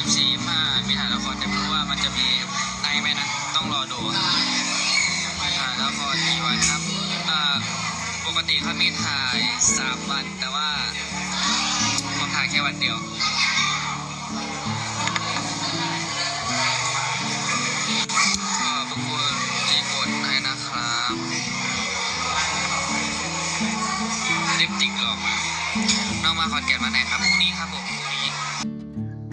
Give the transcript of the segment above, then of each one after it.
ายมีถ่ายละครแต่ไม่รู้ว่ามันจะมีไนท์ไหมนะต้องรอดูถ่ายละครกี่วันครับปกติเขามีถ่ายสามวัน แต่ว่าผมถ่ายแค่วันเดียวขอบคุณที่กดให้นะครับริบติกลอกน้องมาขอนแก่นวันไหนครับพรุ่งนี้ครับผม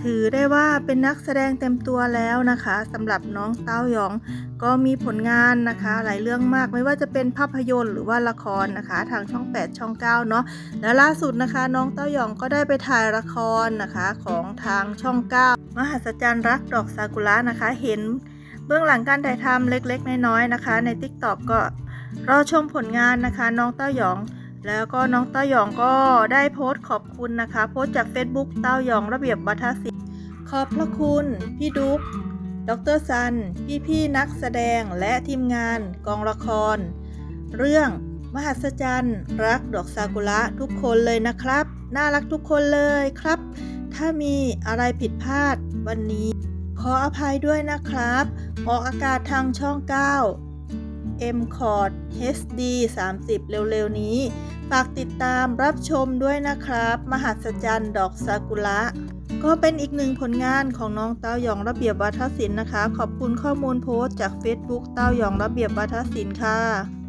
ถือได้ว่าเป็นนักแสดงเต็มตัวแล้วนะคะสำหรับน้องเต้าหยอง ก็มีผลงานนะคะ หลายเรื่องมากไม่ว่าจะเป็นภาพยนตร์หรือว่าละครนะคะ ทางช่อง 8 ช่อง 9 เนาะและล่าสุดนะคะ น้องเต้าหยองก็ได้ไปถ่ายละครนะคะของทางช่อง 9 มหัศจรรย์รักดอกซากุระนะคะ เห็นเบื้องหลังการถ่ายทำเล็กๆ น้อยๆนะคะ ใน t ิ k t o k ก็รอชมผลงานนะคะ น้องเต้าหยอง แล้วก็น้องเต้าหยองก็ได้โพสต์ขอบคุณนะคะ โพสต์จาก Facebook เต้าหยองระเบียบวัฒนศิลป์ขอบพระคุณ พี่ดุ๊กดรซันพี่พี่ๆนักแสดงและทีมงาน กองละคร เรื่องมหัศจรรย์ รักดอกซากุระทุกคนเลยนะครับ น่ารักทุกคนเลยครับ ถ้ามีอะไรผิดพลาดวันนี้ ขออภัยด้วยนะครับ ออกอากาศทางช่อง 9 m c o r d HD 30 เร็วๆ นี้ ฝากติดตามรับชมด้วยนะครับ มหัศจรรย์ดอกซากุระก็เป็นอีกหนึ่งผลงานของน้องเต้าหยองระเบียบวัฒนศิลป์นะคะ ขอบคุณข้อมูลโพสต์จาก Facebook เต้าหยองระเบียบวัฒนศิลป์ค่ะ